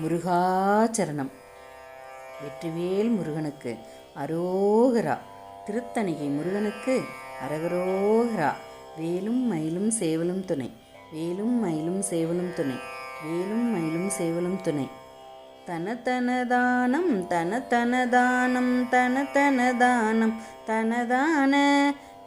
முருகாச்சரணம். வெற்றிவேல் முருகனுக்கு அரோகரா. திருத்தணிகை முருகனுக்கு அரகரோகரா. வேலும் மயிலும் சேவலும் துணை. வேலும் மயிலும் சேவலும் துணை. வேலும் மயிலும் சேவலும் துணை. தனதனதானம் தனதனதானம் தனதனதானம் தனதான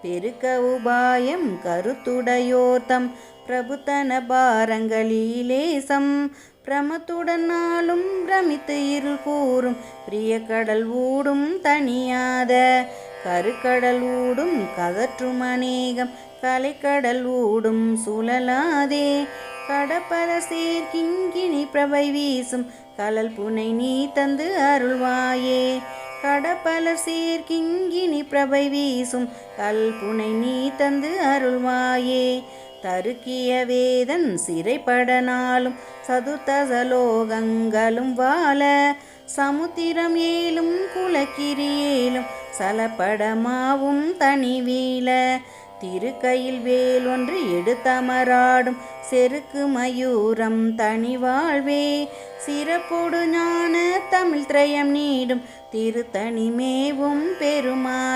பெருக்க உபாயம் கருத்துடையோர்த்தம் பிரபுத்தன பாரங்களிலேசம் பிரமத்துடன் நாளும் பிரமித்து இருள் கூறும். பிரிய கடல் ஊடும் தனியாத கருக்கடல் ஊடும் கதற்றும் அநேகம். கலைக்கடல் ஊடும் சுழலாதே கடப்பல சேர்க்கிங்கினி பிரபை வீசும். கலல் புனை நீ தந்து அருள்வாயே கடப்பல சேர்க்கிங்கினி பிரபை வீசும். கல் புனை நீ தந்து அருள்வாயே தருக்கிய வேதன் சிறைப்படனாலும் சதுர்த்தசலோகங்களும் வாழ சமுத்திரம் ஏலும் குலக்கிரியேலும் சலப்படமாவும் தனிவீழ. திருக்கையில் வேல் ஒன்று எடுத்தமராடும் செருக்கு மயூரம் தனி வாழ்வே சிறப்போடு ஞான தமிழ் திரயம் நீடும் திருத்தனிமேவும் பெருமா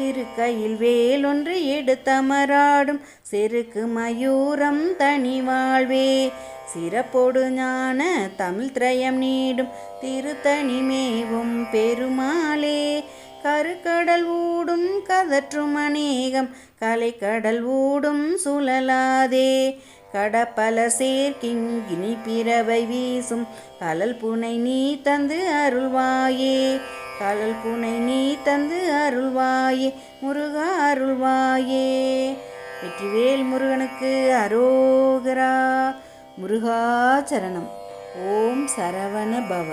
திரு கையில் வேலொன்று எடுத்தமராடும் செருக்கு மயூரம் தனி வாழ்வே. சிறப்போடு ஞான தமிழ் திரயம் நீடும் திருத்தனிமேவும் பெருமாளே. கருக்கடல் ஊடும் கதற்றும் அநேகம் கலைக்கடல் ஊடும் சுழலாதே. கடப்பல சேர்க்கிங்கினி பிறவை வீசும் கலல் புனை நீ தந்து அருள்வாயே. கடல் புனை நீ தந்து அருள்வாயே முருகா அருள்வாயே. வெற்றிவேல் முருகனுக்கு அரோகரா முருகாச்சரணம் ஓம் சரவண பவ